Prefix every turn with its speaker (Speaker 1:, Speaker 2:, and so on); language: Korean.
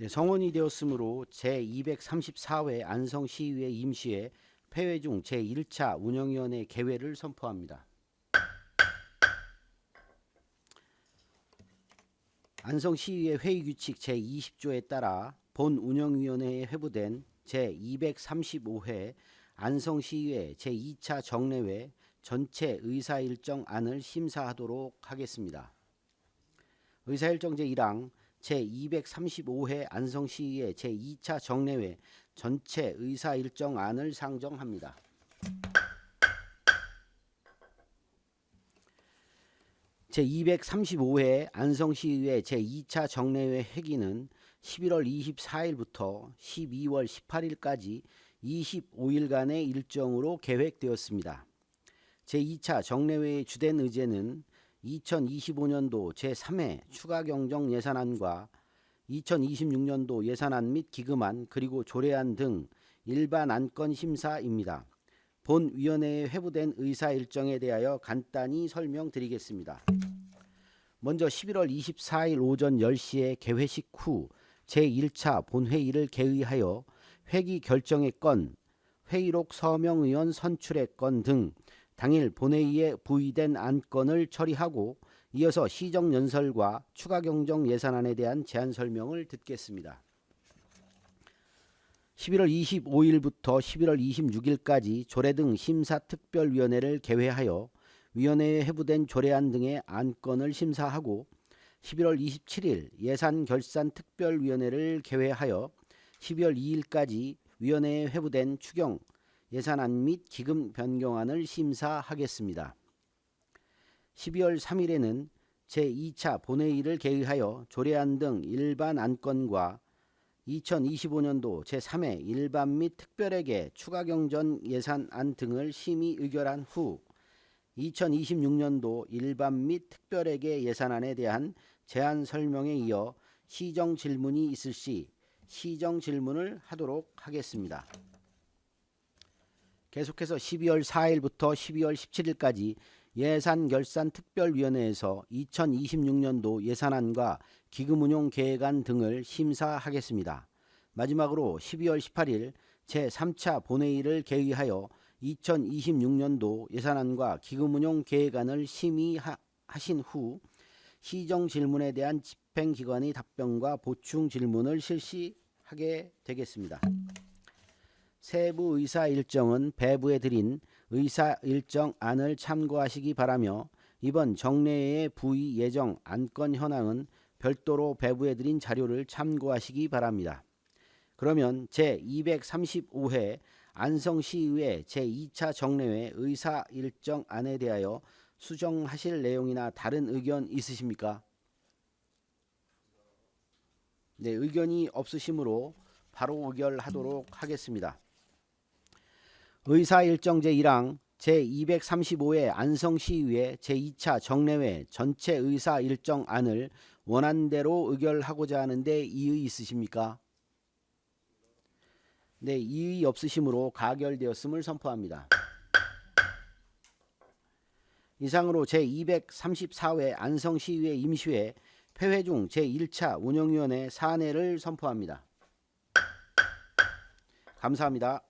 Speaker 1: 네, 성원이 되었으므로 제234회 안성시의회 임시회 폐회 중 제1차 운영위원회 개회를 선포합니다. 안성시의회 회의규칙 제20조에 따라 본 운영위원회에 회부된 제235회 안성시의회 제2차 정례회 전체 의사일정안을 심사하도록 하겠습니다. 의사일정 제1항 제235회 안성시의회 제2차 정례회 전체 의사 일정안을 상정합니다. 제235회 안성시의회 제2차 정례회 회기는 11월 24일부터 12월 18일까지 25일간의 일정으로 계획되었습니다. 제2차 정례회의 주된 의제는 2025년도 제3회 추가 경정 예산안과 2026년도 예산안 및 기금안 그리고 조례안 등 일반 안건 심사입니다. 본 위원회에 회부된 의사 일정에 대하여 간단히 설명드리겠습니다. 먼저 11월 24일 오전 10시에 개회식 후 제1차 본회의를 개의하여 회기 결정의 건, 회의록 서명 의원 선출의 건 등 당일 본회의에 부의된 안건을 처리하고 이어서 시정 연설과 추가 경정 예산안에 대한 제안 설명을 듣겠습니다. 11월 25일부터 11월 26일까지 조례 등 심사특별위원회를 개회하여 위원회에 회부된 조례안 등의 안건을 심사하고 11월 27일 예산결산특별위원회를 개회하여 12월 2일까지 위원회에 회부된 추경 예산안 및 기금 변경안을 심사하겠습니다. 12월 3일에는 제2차 본회의를 개의하여 조례안 등 일반 안건과 2025년도 제3회 일반 및 특별회계 추가 경전 예산안 등을 심의 의결한 후 2026년도 일반 및 특별회계 예산안에 대한 제안 설명에 이어 시정 질문이 있을 시 시정 질문을 하도록 하겠습니다. 계속해서 12월 4일부터 12월 17일까지 예산결산특별위원회에서 2026년도 예산안과 기금운용 계획안 등을 심사하겠습니다. 마지막으로 12월 18일 제3차 본회의를 개의하여 2026년도 예산안과 기금운용 계획안을 심의하신 후 시정 질문에 대한 집행기관의 답변과 보충 질문을 실시하게 되겠습니다. 세부 의사 일정은 배부해 드린 의사 일정 안을 참고하시기 바라며 이번 정례회 부의 예정 안건 현황은 별도로 배부해 드린 자료를 참고하시기 바랍니다. 그러면 제235회 안성시의회 제2차 정례회 의사 일정 안에 대하여 수정하실 내용이나 다른 의견 있으십니까? 네, 의견이 없으시므로 바로 의결하도록 하겠습니다. 의사일정 제 1항 제235회 안성시의회 제2차 정례회 전체 의사일정안을 원안대로 의결하고자 하는데 이의 있으십니까? 네, 이의 없으시므로 가결되었음을 선포합니다. 이상으로 제234회 안성시의회 임시회 폐회 중 제1차 운영위원회 사내를 선포합니다. 감사합니다.